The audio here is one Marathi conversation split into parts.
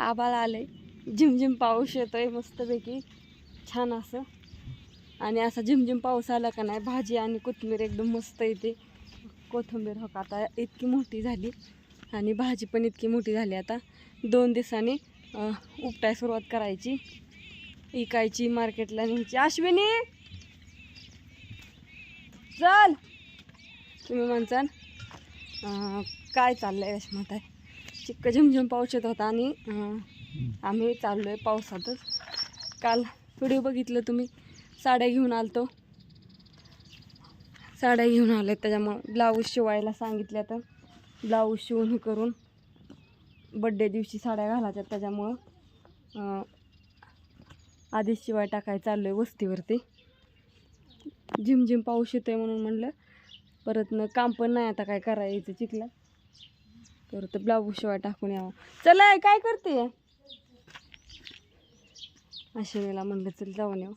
आबाळ आले झिमझिम पाऊस येतोय मस्तपैकी. छान असं. आणि असा झिमझिम पाऊस आला का नाही भाजी आणि कोथिंबीर एकदम मस्त येते. कोथिंबीर हो का आता इतकी मोठी झाली. आणि भाजी पण इतकी मोठी झाली आता. दोन दिवसांनी उपटाय सुरुवात करायची. इकायची मार्केटला न्यायची. अश्विनी! चल! तुम्ही म्हणसान काय चाललंय यशमत आहे चिक्क झिमझिम पाऊस येत होता आणि आम्ही चाललो आहे पावसातच. काल व्हिडिओ बघितलं तुम्ही. साड्या घेऊन आलतो. साड्या घेऊन आले त्याच्यामुळं ब्लाऊज शिवायला सांगितल्या तर ब्लाऊज शिवून करून बड्डे दिवशी साड्या घालायच्या त्याच्यामुळं आधीच शिवाय टाकाय चाललो आहे वस्तीवरती. झिमझिम पाऊस येतोय म्हणून म्हणलं परत न काम पण नाही आता काय करायचं चिखला परत ब्लाऊज शिवाय टाकून यावं. चला काय करते? अश्विनीला म्हणलं चल जाऊन येऊ.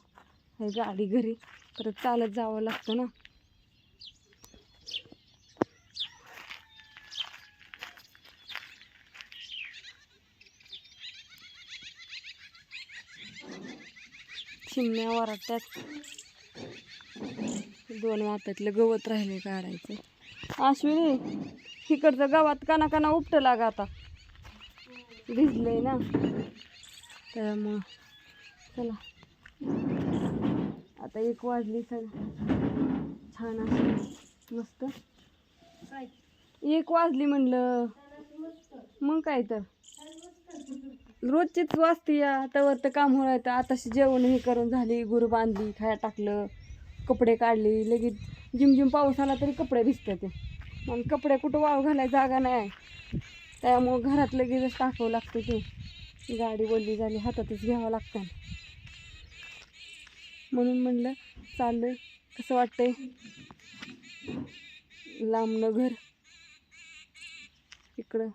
हे गाडी घरी. परत चालत जावं लागतं ना. चिमण्या वरट्यात. दोन वाप्यातलं गवत राहिले काढायचं. अश्विनी इकडचं गावात काना काना उपट लागा आता. भिजलंय ना. त्यामुळं चला. आता एक वाजली सग छान असं मस्त. एक वाजली म्हणलं. मग काय तर. रोजचीच वाजती या. तवर तर काम होणार आताशी जेवण हे करून झाली गुरु बांधली खाया टाकलं. कपडे काढले लगेच जिमजिम पाऊस आला तरी कपडे भिजतात ते. मग कपडे कुठं वाव घालायला जागा नाही. त्यामुळं घरात लगेचच टाकावं लागतं ते. गाडी बोलली झाली हातातच घ्यावं लागतं. म्हणून म्हणलं चाललोय. कसं वाटतंय? लांबनं घर. इकडं.